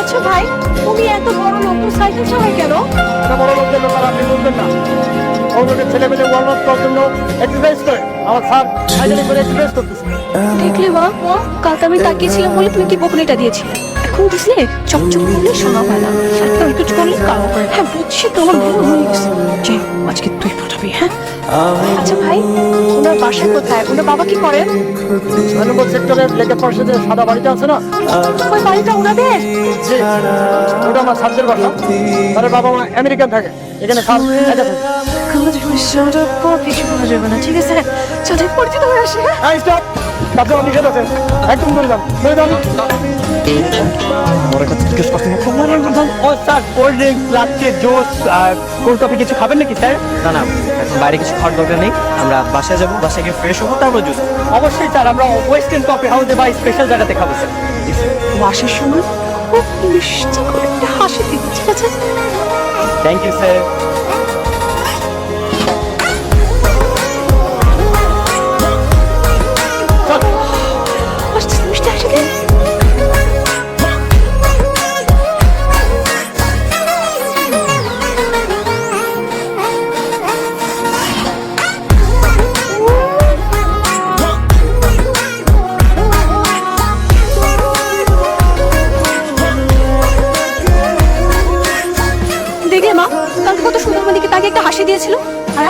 আচ্ছা ভাই তুমি এত বড় লোক সাইকেল চালাই কেন? এটা বড় লোকদের ব্যাপার আপনি বুঝবেন না। ওদের ছেলে মেলে ওয়ার্ম আপ করার জন্য এক্সারসাইজ করে। আমার স্যার সাইকেলে করে এক্সারসাইজ করতেছে। দেখলে মা কালকে আমি তাকিয়েছিলাম বলে তুমি কি বকুনিটা দিয়েছিলে? দিছিলে চকচক করলে শোনা হয় না। একদম কিছু করলে কালো হ্যাঁ বুঝছি তোমার ভুল হয়ে গেছে। আজকে তুই পাঠাবি হ্যাঁ? আচ্ছা ভাই ওনার বাসা কোথায়? ওনার বাবা কি ছয় নম্বর সেক্টরের লেকে পাশে যে সাদা বাড়িটা আছে না? ওই বাড়িটা ওনাদের? ওটা আমার স্যারদের বাসা। তার বাবা মা আমেরিকান থাকে। এখানে করা না ঠিক আছে? পরিচিত হয়ে? আসে আমার একদম করে যান। করে যান আমার কাছে খাবেন নাকি স্যার? না না বাইরে কিছু খাওয়ার দরকার নেই। আমরা বাসায় যাব বাসায় গিয়ে ফ্রেশ হব তারপর জুস অবশ্যই স্যার আমরা ওয়েস্টার্ন কফি হাউসে বা স্পেশাল জায়গাতে খাব স্যার। আসার সময় খুব মিষ্টি করে একটা হাসি ঠিক আছে থ্যাংক ইউ স্যার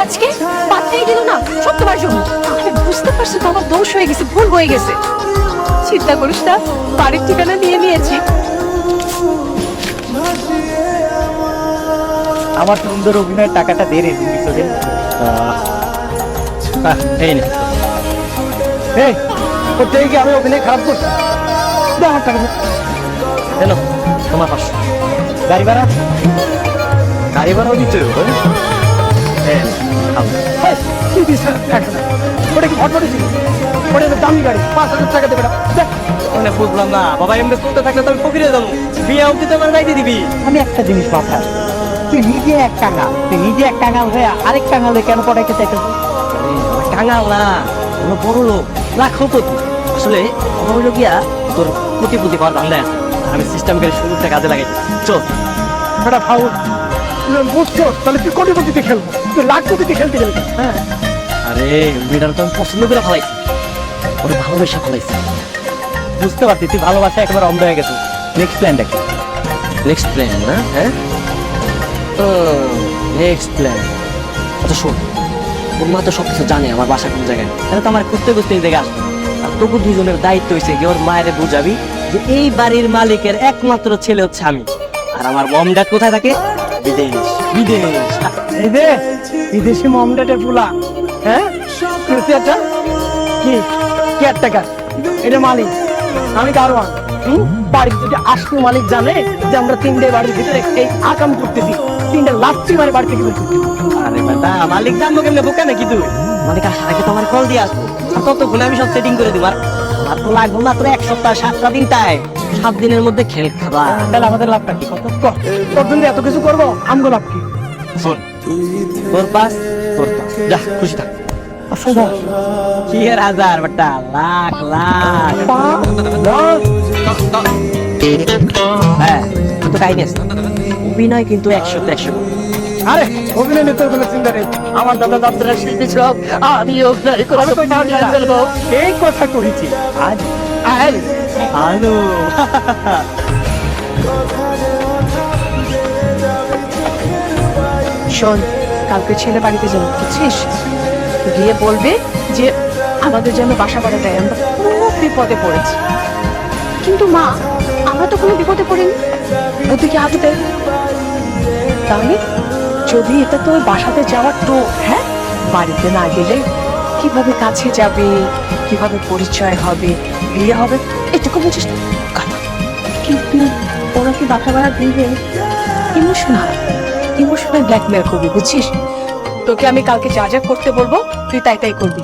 আজকে পাত্তাই দিল না সব তোমার জন্য। আমি বুঝতে পারছি তো আমার দোষ হয়ে গেছে, ভুল হয়ে গেছে। চিন্তা করিস না, বাড়ির ঠিকানা নিয়ে নিয়েছি। আমার সুন্দর অভিনয়ের টাকাটা দে রে এই ওর কি আমি অভিনয় খারাপ করছি। দে টাকা। কেন তোমার পাঁচশো। গাড়ি ভাড়া? গাড়ি ভাড়াও দিতে কি দিস টাকা ওটা কি ফটফটে ছিল ওটা দামি গাড়ি পাঁচ হাজার টাকা দেবে মানে বুঝলাম না বাবা এমনি চলতে থাকলে তো আমি ফকিরে যাব। বিয়ে অবধি তো আমার যাইতে দিবি। আমি একটা জিনিস মাথায় তুই নিজে এক কাঙাল তুই নিজে এক কাঙাল হয়ে আরেক কাঙালে কেন পড়াইতে চাইতেছিস? কাঙাল না কোনো বড় লোক লাখপতি আসলে বড় গিয়া তোর কোটিপতি পাওয়ার ধান্দা আছে আমি সিস্টেম করে শুরুতে কাজে লাগাই। চল। এটা ফাউল। তাহলে তুই কোটিপতিতে খেলব। তুই লাখপতিতে খেলতে গেলি হ্যাঁ। আরে মেয়েটার তো আমি পছন্দ করে ফেলাইছি। ওরে ভালোবেসে ফেলাইছি। বুঝতে পারছি, তুই ভালোবাসা একেবারে অন্ধ হয়ে গেছিস। নেক্সট প্ল্যান দেখ। নেক্সট প্ল্যান না? হ্যাঁ? নেক্সট প্ল্যান আচ্ছা শোন। ওর মা তো সব কিছু জানে আমার বাসা কোন জায়গায়। তাহলে তো আমার খুঁজতে খুঁজতে এই জায়গায় আসবে। আর তোকে দুজনের দায়িত্ব হয়েছে কি ওর মায়ের বুঝাবি যে এই বাড়ির মালিকের একমাত্র ছেলে হচ্ছে আমি। আর আমার মম ড্যাড কোথায় থাকে? বিদেশ। বিদেশ। এই যে বিদেশি মমডেটের ফুলা হ্যাঁ? একটা কি? কি টাকা? এটা মালিক। আমি কারওয়ান হুম? বাড়ির যদি আসল মালিক জানে যে আমরা তিনটে বাড়ির ভিতরে এই আকাম করতেছি তিনটে লাচ্ছি মারে বাড়ি থেকে আরে বেটা মালিক জানব কেমনে বোকা নাকি তুই? মালিক আসার আগে তো আমার কল দিয়ে আসব। আর ততক্ষণে আমি সব সেটিং করে দিব। আর তো লাগবো মাত্র এক সপ্তাহ সাতটা দিন তাই। সাত দিনের মধ্যে খেল খাবা তাহলে আমাদের লাভটা কি? কত? তোর জন্য এত কিছু করব? আমগো লাভ কি? শোন। তোর পাস? তোর পাস। যা খুশি থাক। যা। কি এর হাজার বেটা? লাখ লাখ। হ্যাঁ তুই তো কাহিনী আছে। অভিনয় কিন্তু একশো একশো। আরে অভিনয় নিয়ে তোর কোনো চিন্তা নেই। আমার দাদা দাদারা শিল্পী ছিল আমি অভিনয় করে এই কথা করেছি আজ আয় আলু। শোন, কালকে ছেলে বাড়িতে যাব, বুঝছিস? গিয়ে বলবে যে আমাদের জন্য বাসা বাড়া দেয় আমরা খুব বিপদে পড়েছি। কিন্তু মা, আমরা তো কোনো বিপদে পড়িনি। বুদ্ধি কি আগে দেয় তাহলে যদি এটা তোর বাসাতে যাওয়ার তো হ্যাঁ? বাড়িতে না গেলে কীভাবে কাছে যাবে, কীভাবে পরিচয় হবে, বিয়ে হবে, এটুকু বুঝিস? কিন্তু ওরা কি বাসা ভাড়া দিবে ইমোশনাল ইমোশনাল ব্ল্যাকমেল করবি বুঝছিস তোকে আমি কালকে যা যা করতে বলব, তুই তাই তাই করবি